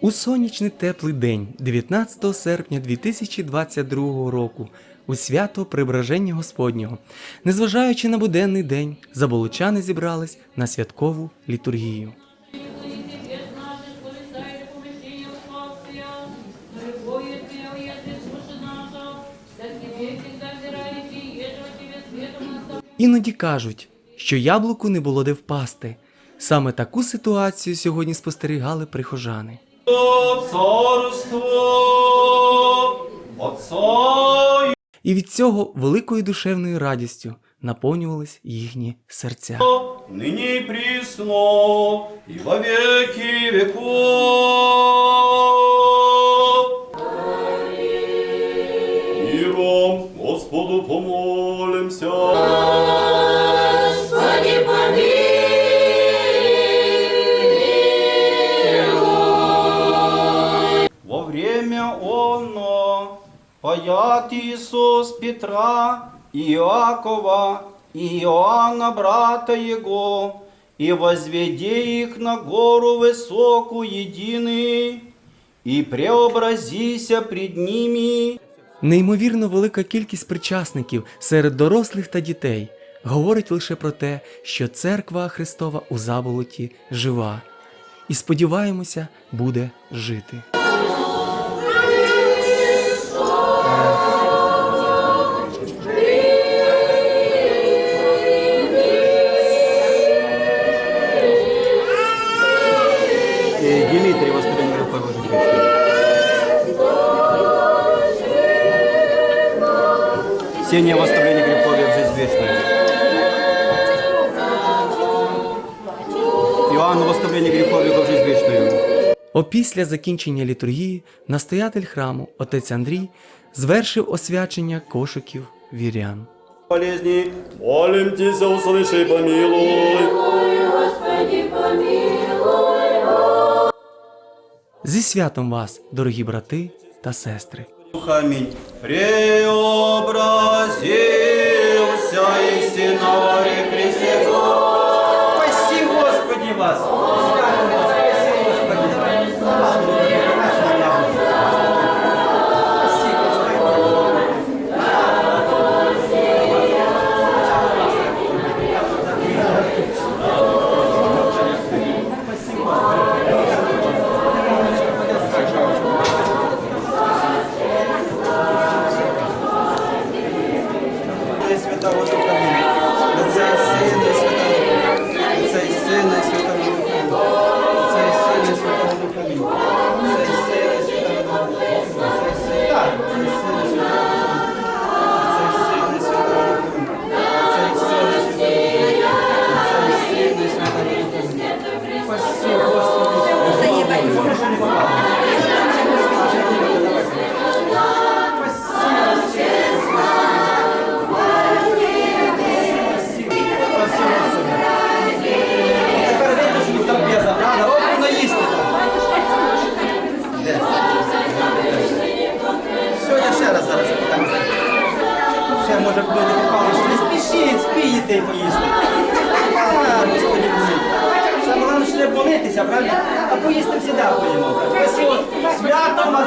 У сонячний теплий день, 19 серпня 2022 року, у свято Преображення Господнього, незважаючи на буденний день, заболочани зібрались на святкову літургію. Іноді кажуть, що яблуку не було де впасти. Саме таку ситуацію сьогодні спостерігали прихожани. І від цього великою душевною радістю наповнювались їхні серця. ныне и присно, и во веки веков. Миром Господу помолимся. Паят Иисус Петра, Иакова и Иоанна, брата его, и возведи их на гору высокую единый, и преобразися пред ними, Неймовірно велика кількість причасників серед дорослих та дітей говорить лише про те, що церква Христова у заболоті жива, і сподіваємося, буде жити. Сения восставление грехов в жизнь вечную. Иоанну восставление грехов в жизнь вечную. Опісля закінчення літургії настоятель храму отець Андрій звершив освячення кошиків вірян. болезни. Молим Тебя, услыши и помилуй. Зі святом вас, дорогі брати та сестри! Хамінь преобразился істинного знаю, може хтось що не спішіть, спійте поїсти. А, Господи, Боже. Головне, що не болитися, правильно? А поїсти всі да поїмо. Свято у нас.